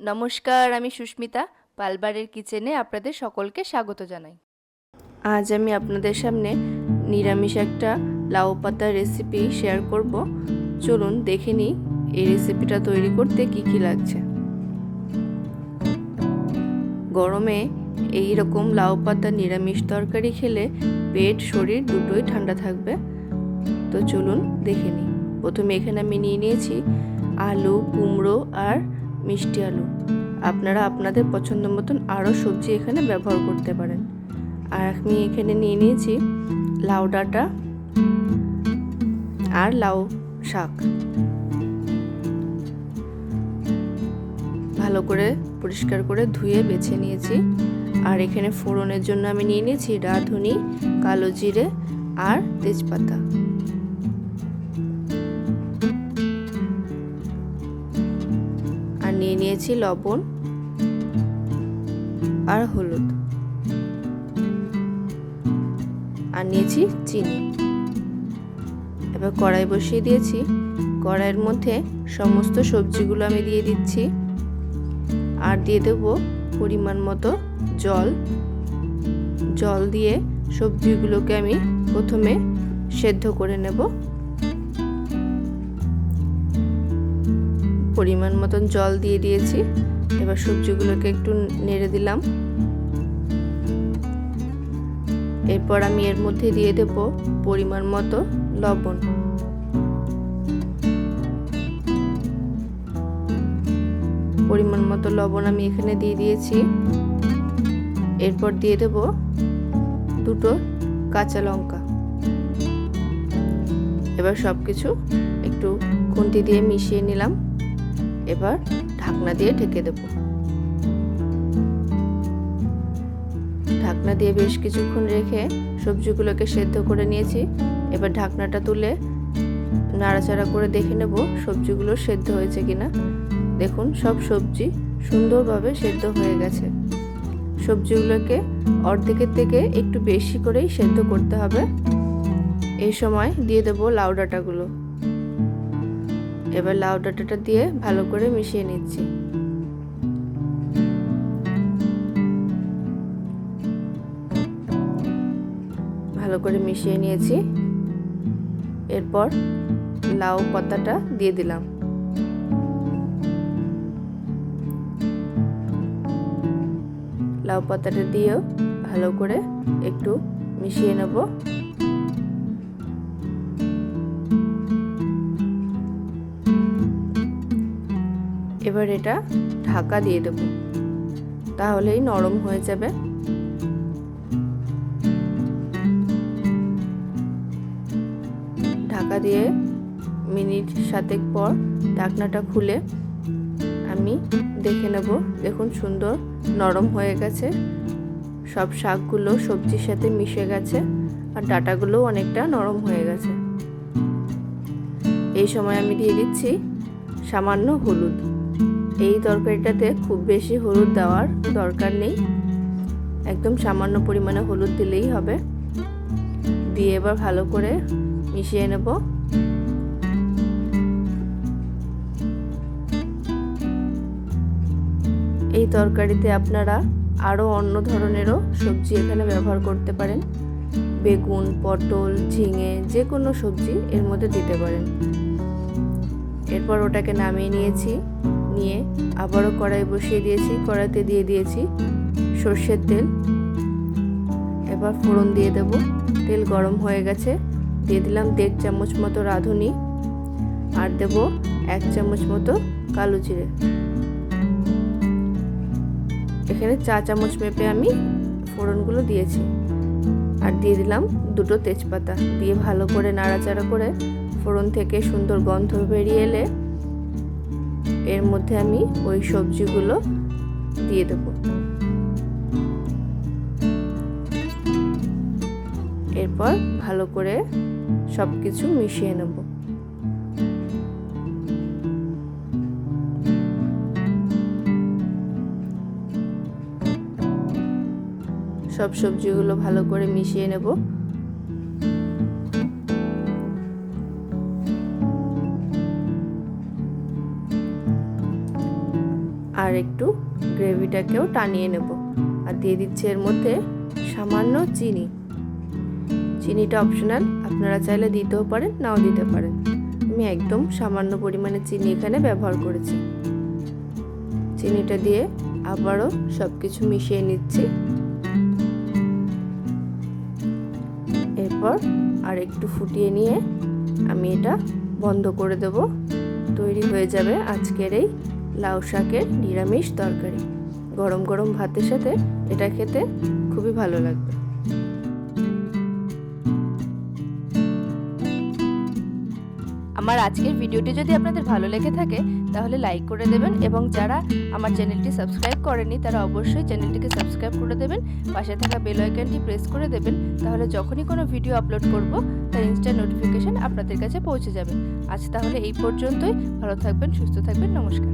নমস্কার, আমি সুস্মিতা পালবারের কিচেনে আপনাদের সকলকে স্বাগত জানাই। আজ আমি আপনাদের সামনে নিরামিষ একটা লাউ পাতার রেসিপি শেয়ার করব। চলুন দেখে নিই এই রেসিপিটা তৈরি করতে কি কি লাগছে। গরমে এই রকম লাউ পাতা নিরামিষ তরকারি খেলে পেট, শরীর দুটোই ঠান্ডা থাকবে। তো চলুন দেখে নিই। প্রথমে এখানে আমি নিয়ে নিয়েছি আলু, কুমড়ো আর মিষ্টি আলু। আপনারা আপনাদের পছন্দ মতন আরও সবজি এখানে ব্যবহার করতে পারেন। আর আমি এখানে নিয়ে নিয়েছি লাউ ডাঁটা আর লাউ শাক। ভালো করে পরিষ্কার করে ধুয়ে বেছে নিয়েছি। আর এখানে ফোড়নের জন্য আমি নিয়ে নিয়েছি রাঁধুনি, কালো জিরে আর তেজপাতা। নিয়েছি লবণ আর হলুদ। আর নিয়েছি চিনি। এবার কড়াই বসিয়ে দিয়েছি। কড়াইয়ের মধ্যে সমস্ত সবজিগুলো আমি দিয়ে দিচ্ছি। আর দিয়ে দেব পরিমাণ মতো জল। জল দিয়ে সবজিগুলোকে আমি প্রথমে সেদ্ধ করে নেব। পরিমাণ মতন জল দিয়ে দিয়েছি। এবার সবজিগুলোকে একটু নেড়ে দিলাম। এরপর আমি এর মধ্যে দিয়ে দেব পরিমাণ মতো লবণ। পরিমাণ মতো লবণ আমি এখানে দিয়ে দিয়েছি। এরপর দিয়ে দেব দুটো কাঁচা লঙ্কা। এবার সব কিছু একটু খুন্তি দিয়ে মিশিয়ে নিলাম। এবার ঢাকনা দিয়ে ঢেকে দেব। ঢাকনা দিয়ে বেশ কিছুক্ষণ রেখে সবজিগুলোকে সেদ্ধ করে নিয়েছি। এবার ঢাকনাটা তুলে নাড়াচাড়া করে দেখে নেব সবজিগুলো সেদ্ধ হয়েছে কিনা। দেখুন, সব সবজি সুন্দরভাবে সেদ্ধ হয়ে গেছে। সবজিগুলোকে অর্ধেকের থেকে একটু বেশি করেই সেদ্ধ করতে হবে। এই সময় দিয়ে দেবো লাউ ডাঁটাগুলো। এবার লাউ ডাঁটাটা দিয়ে ভালো করে মিশিয়ে নিচ্ছি। ভালো করে মিশিয়ে নিয়েছি। এরপর লাউ পাতাটা দিয়ে দিলাম। লাউ পাতাটা দিয়েও ভালো করে একটু মিশিয়ে নেব। এবার এটা ঢাকা দিয়ে দেব। তাহলেই নরম হয়ে যাবে। ঢাকা দিয়ে মিনিট সাতেক পর ঢাকনাটা খুলে আমি দেখে নেব, দেখুন সুন্দর নরম হয়ে গেছে। সব শাকগুলো সবজির সাথে মিশে গেছে আর ডাটাগুলোও অনেকটা নরম হয়ে গেছে। এই সময় আমি দিয়ে দিচ্ছি সামান্য হলুদ। এই তরকারিটাতে খুব বেশি হলুদ দেওয়ার দরকার নেই। একদম সামান্য পরিমাণে হলুদ দিলেই হবে। দিয়ে এবার ভালো করে মিশিয়ে নেব। এই তরকারিতে আপনারা আরও অন্য ধরনেরও সবজি এখানে ব্যবহার করতে পারেন। বেগুন, পটল, ঝিঙে যে কোনো সবজি এর মধ্যে দিতে পারেন। এরপর ওটাকে নামিয়ে নিয়েছি। নিয়ে আবারও কড়াই বসিয়ে দিয়েছি, কড়াইতে দিয়ে দিয়েছি সর্ষের তেল। এবার ফোড়ন দিয়ে দেব। তেল গরম হয়ে গেছে। দিয়ে দিলাম দেড় চামচ মতো রাঁধুনি আর দেব এক চামচ মতো কালো জিরে। এখানে চা চামচ মেপে আমি ফোড়নগুলো দিয়েছি। আর দিয়ে দিলাম দুটো তেজপাতা। দিয়ে ভালো করে নাড়াচাড়া করে ফোড়ন থেকে সুন্দর গন্ধ বেরিয়ে এলে এর মধ্যে আমি ওই সবজিগুলো দিয়ে দেব। এরপর ভালো করে সব কিছু মিশিয়ে নেব। সব সবজিগুলো ভালো করে মিশিয়ে নেব। আর একটু গ্রেভিটাকেও টানিয়ে নেব। আর দিয়ে দিচ্ছে এর মধ্যে সামান্য চিনি। চিনিটা অপশনাল, আপনারা চাইলে দিতেও পারেন, নাও দিতে পারেন। আমি একদম সামান্য পরিমাণে চিনি এখানে ব্যবহার করেছি। চিনিটা দিয়ে আবারও সব কিছু মিশিয়ে নিচ্ছি। এরপর আর একটু ফুটিয়ে নিয়ে আমি এটা বন্ধ করে দেব। তৈরি হয়ে যাবে আজকের এই লাউ শাকের নিরামিষ তরকারি। গরম গরম ভাতের সাথে এটা খেতে খুবই ভালো লাগবে। আমার আজকের ভিডিওটি যদি আপনাদের ভালো লেগে থাকে, তাহলে লাইক করে দেবেন এবং যারা আমার চ্যানেলটি সাবস্ক্রাইব করেনি তারা অবশ্যই চ্যানেলটিকে সাবস্ক্রাইব করে দেবেন, পাশে থাকা বেল আইকনটি প্রেস করে দেবেন, তাহলে যখনই কোনো ভিডিও আপলোড করব, তার ইনস্ট্যান্ট নোটিফিকেশন আপনাদের কাছে পৌঁছে যাবে। আজ তাহলে এই পর্যন্তই, ভালো থাকবেন, সুস্থ থাকবেন, নমস্কার।